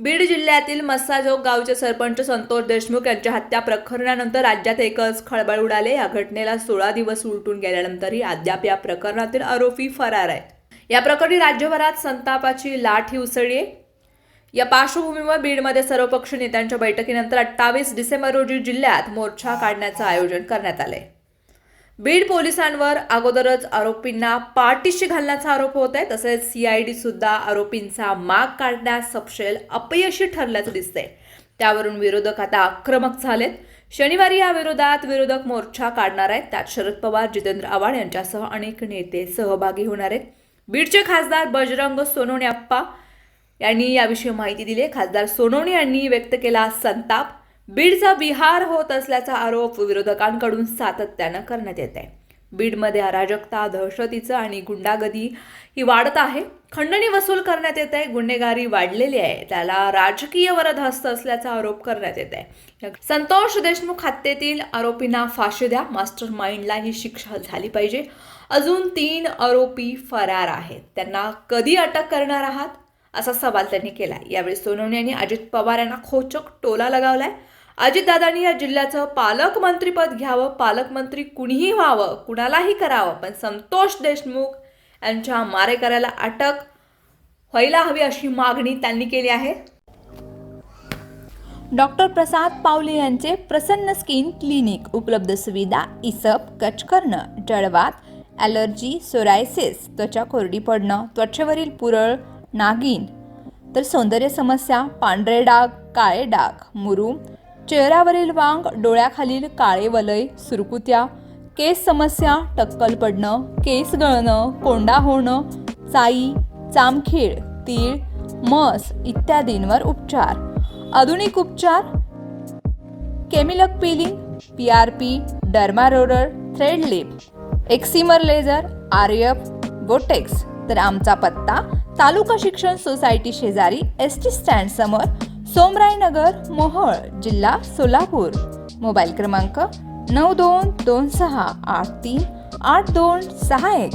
बीड जिल्ह्यातील मस्साजोग गावचे सरपंच संतोष देशमुख यांच्या हत्या प्रकरणानंतर राज्यात एकच खळबळ उडाले. या घटनेला सोळा दिवस उलटून गेल्यानंतरही अद्याप या प्रकरणातील आरोपी फरार आहेत. या प्रकरणी राज्यभरात संतापाची लाट ही उसळली आहे. या पार्श्वभूमीवर बीडमध्ये सर्वपक्ष नेत्यांच्या बैठकीनंतर अठ्ठावीस डिसेंबर रोजी जिल्ह्यात मोर्चा काढण्याचं आयोजन करण्यात आलंय. बीड पोलिसांवर अगोदरच आरोपींना पाठीशी घालण्याचा आरोप होत आहे. तसेच सीआयडी सुद्धा आरोपींचा माग काढण्यास सपशेल अपयशी ठरल्याचं दिसतंय. त्यावरून विरोधक आता आक्रमक झालेत. शनिवारी या विरोधात विरोधक मोर्चा काढणार आहेत. त्यात शरद पवार जितेंद्र आव्हाड यांच्यासह अनेक नेते सहभागी होणार आहेत. बीडचे खासदार बजरंग सोनवणे अप्पा यांनी याविषयी माहिती दिली आहे. खासदार सोनवणे यांनी व्यक्त केला संताप. बीडचा विहार होत असल्याचा आरोप विरोधकांकडून सातत्यानं करण्यात येत आहे. बीडमध्ये अराजकता दहशतीचं आणि गुंडागदी ही वाढत आहे. खंडणी वसूल करण्यात येत आहे गुन्हेगारी वाढलेली आहे. त्याला राजकीय वरदहस्त असल्याचा आरोप करण्यात येत आहे. संतोष देशमुख हत्येतील आरोपींना फाशी द्या. मास्टर माइंडला ही शिक्षा झाली पाहिजे. अजून तीन आरोपी फरार आहेत. त्यांना कधी अटक करणार आहात? असा सवाल त्यांनी केला यावेळी सोनवणे यांनी अजित पवार यांना खोचक टोला लगावलाय. अजितदादांनी या जिल्ह्याचं पालकमंत्रीपद घ्यावं पालकमंत्री कुणीही व्हावं कुणालाही करावं पण संतोष देशमुख यांच्या मारेकऱ्याला अटक व्हायला हवी अशी मागणी त्यांनी केली आहे. डॉक्टर प्रसाद पावले यांचे प्रसन्न स्किन क्लिनिक उपलब्ध सुविधा इसप कच करणं जळवात ॲलर्जी सोरायसिस त्वचा कोरडी पडणं त्वचेवरील पुरळ नागिन तर सौंदर्य समस्या पांढरे डाग काळे डाग मुरूम चेहऱ्यावरील वांग डोळ्याखालील काळे वलय सुरकुत्या. केस समस्या टक्कल पडणं केस गळणं कोंडा होणं चाई चामखीळ तीळ मस इत्यादींवर उपचार. आधुनिक उपचार केमिलक peeling P R P derma roller thread lift excimer laser R F botox तर आमचा पत्ता तालुका शिक्षण सोसायटी शेजारी एस टी स्टँड समोर सोमरायनगर मोहोळ जिल्हा सोलापूर. मोबाईल क्रमांक नऊ दोन दोन सहा आठ तीन आठ दोन सहा एक.